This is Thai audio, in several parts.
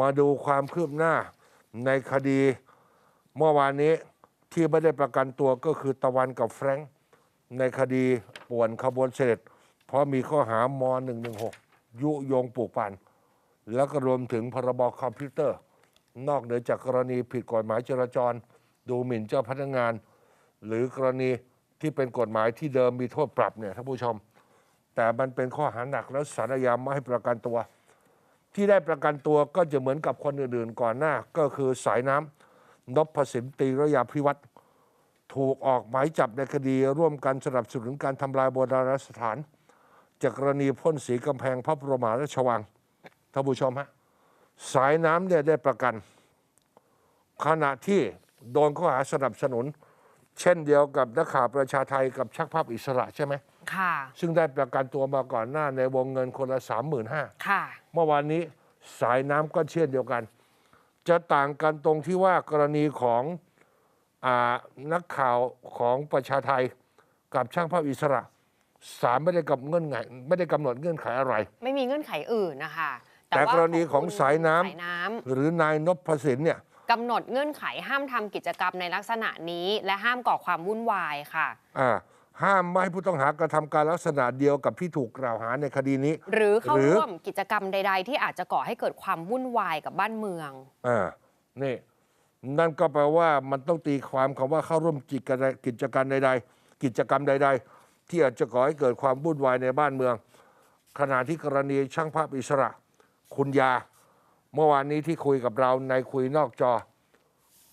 มาดูความคืบหน้าในคดีเมื่อวานนี้ที่ไม่ได้ประกันตัวก็คือตะวันกับแฟรงค์ในคดีป่วนขบวนเสด็จ เพราะมีข้อหาม116 ยุยงปลูกปั่นแล้วก็รวมถึงพรบคอมพิวเตอร์ นอกเหนือจากกรณีผิดกฎหมายจราจร ดูหมิ่นเจ้าพนักงาน หรือกรณีที่เป็นกฎหมายที่เดิมมีโทษปรับเนี่ยท่านผู้ชม แต่มันเป็นข้อหาหนักแล้วสารยามไม่ให้ประกันตัว ที่ได้ประกันตัวก็จะเหมือนกับคนอื่นๆก่อนหน้า ก็คือสายน้ำนพสินตีระยาพิวัตรถูกออกหมายจับในคดีร่วมกันสนับสนุนการทำลายโบราณสถาน จากกรณีพ่นสีกำแพงพระบรมาราชวังท่านผู้ชมฮะสายน้ำเนี่ยได้ประกัน ขณะที่โดนข้อหาสนับสนุน เช่นเดียวกับนักข่าวประชาไทยกับชักภาพอิสระใช่ไหม ค่ะ ซึ่งได้ประกันตัวมาก่อนหน้าในวงเงินคนละสามหมื่นห้าค่ะ เมื่อวานนี้สายน้ำก็เช่นเดียวกัน จะต่างกันตรงที่ว่ากรณีของอานักข่าวของประชาไทยกับช่างภาพอิสระศาลไม่ได้กำเงื่อนไขไม่ได้กำหนดเงื่อนไขอะไร ไม่มีเงื่อนไขอื่นนะคะแต่ว่ากรณีของคุณสายน้ำสายน้ำหรือนายนพสินเนี่ยกำหนดเงื่อนไขห้ามทำกิจกรรมในลักษณะนี้ และห้ามก่อความวุ่นวายค่ะอ่า ห้ามไม่ให้ผู้ต้องหากระทำการลักษณะเดียวกับที่ถูกกล่าวหาในคดีนี้ หรือเข้าหรือ ร่วมกิจกรรมใด ๆ ที่อาจจะก่อให้เกิดความวุ่นวายกับบ้านเมือง อ่านี่ นั่นก็แปลว่ามันต้องตีความคำว่าเข้าร่วมกิจกรรมกิจการใด ๆ กิจกรรมใด ๆ ที่อาจจะก่อให้เกิดความวุ่นวายในบ้านเมือง ขณะที่กรณีช่างภาพอิสระ คุณยา เมื่อวานนี้ที่คุยกับเราในคุยนอกจอ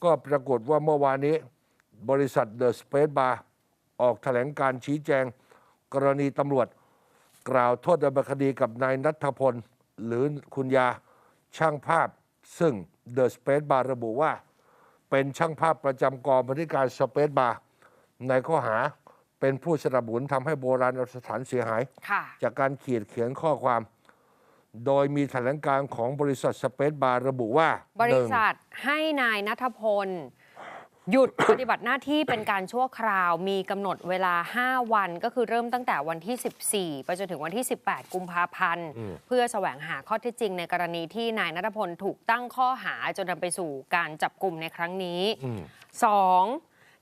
ก็ปรากฏว่าเมื่อวานนี้ บริษัทเดอะสเปซบาร์ ออกแถลงการชี้แจง กรณีตำรวจ กล่าวโทษดำเนินคดีกับนายนัทพล หรือคุณยาช่างภาพ ซึ่งเดอะสเปซบาร์ระบุว่า เป็นช่างภาพประจำกองบริการสเปซบาร์ในข้อหาเป็นผู้สนับสนุนทำให้โบราณสถานเสียหายค่ะจากการเขียนเขียนข้อความ โดยมีแถลงการของบริษัทสเปซบาร์ระบุว่าบหรินึ่งษัทให้นายนัทพล หยุดปฏิบัติหน้าที่เป็นการชั่วคราวมีกำหนดเวลา 5 วันก็คือเริ่มตั้งแต่วันที่ 14 ไปจนถึงวันที่ 18 กุมภาพันธ์ เพื่อแสวงหาข้อเท็จจริงในกรณีที่นายนัทพลถูกตั้งข้อหาจนนำไปสู่การจับกลุ่มในครั้งนี้อืมสอง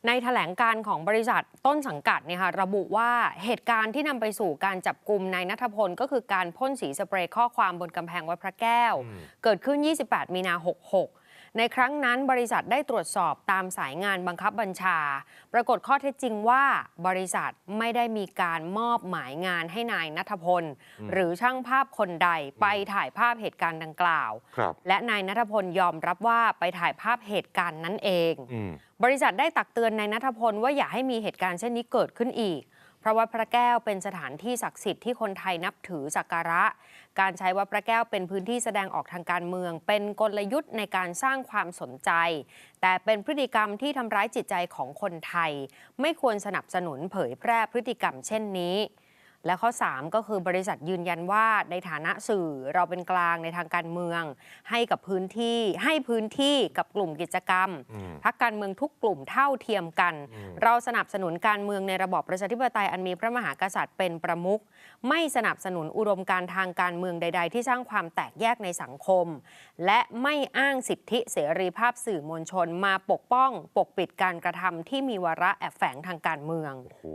ในแถลงการของบริษัทต้นสังกัดเนี่ยค่ะระบุว่าเหตุการณ์ที่นำไปสู่การจับกลุ่มนายนัทพล ก็คือการพ่นสีสเปรย์ข้อความบนกำแพงวัดพระแก้ว เกิดขึ้น 28 มีนา 66 ในครั้งนั้นบริษัทได้ตรวจสอบตามสายงานบังคับบัญชา ปรากฏข้อเท็จจริงว่าบริษัทไม่ได้มีการมอบหมายงานให้นายนัทพล หรือช่างภาพคนใดไปถ่ายภาพเหตุการณ์ดังกล่าวครับและนายนัทพลยอมรับว่าไปถ่ายภาพเหตุการณ์นั้นเองอืมบริษัทได้ตักเตือนนายนัทพลว่าอย่าให้มีเหตุการณ์เช่นนี้เกิดขึ้นอีก เพราะวัดพระแก้วเป็นสถานที่ศักดิ์สิทธิ์ที่คนไทยนับถือสักการะ การใช้วัดพระแก้วเป็นพื้นที่แสดงออกทางการเมือง เป็นกลยุทธ์ในการสร้างความสนใจ แต่เป็นพฤติกรรมที่ทำร้ายจิตใจของคนไทย ไม่ควรสนับสนุนเผยแพร่พฤติกรรมเช่นนี้ และข้อ 3 ก็คือบริษัทยืนยันว่าในฐานะสื่อเราเป็นกลางในทางการเมือง ให้กับพื้นที่ให้พื้นที่กับกลุ่มกิจกรรม พักการเมืองทุกกลุ่มเท่าเทียมกัน เราสนับสนุนการเมืองในระบอบประชาธิปไตยอันมีพระมหากษัตริย์เป็นประมุขไม่สนับสนุนอุดมการณ์ทางการเมืองใด ๆ ที่สร้างความแตกแยกในสังคม และไม่อ้างสิทธิเสรีภาพสื่อมวลชนมาปกป้อง ปกปิดการกระทำที่มีวาระแอบแฝงทางการเมืองโอ้โห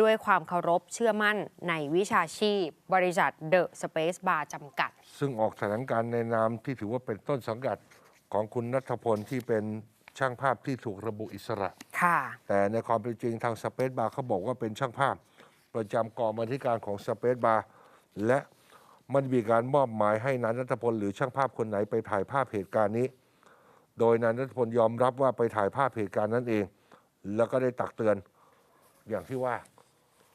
ด้วยความเคารพเชื่อมั่นในวิชาชีพ บริษัทเดอะสเปซบาร์จำกัด ซึ่งออกแถลงการในนามที่ถือว่าเป็นต้นสังกัดของคุณนัทพลที่เป็นช่างภาพที่ถูกระบุอิสระ ค่ะ แต่ในความเป็นจริงทางสเปซบาร์เขาบอกว่าเป็นช่างภาพ ประจำกองบรรณาธิการของสเปซบาร์และมันมีการมอบหมายให้นายนัทพลหรือช่างภาพคนไหนไปถ่ายภาพเหตุการณ์นี้ โดยนายนัทพลยอมรับว่าไปถ่ายภาพเหตุการณ์นั้นเอง แล้วก็ได้ตักเตือนอย่างที่ว่า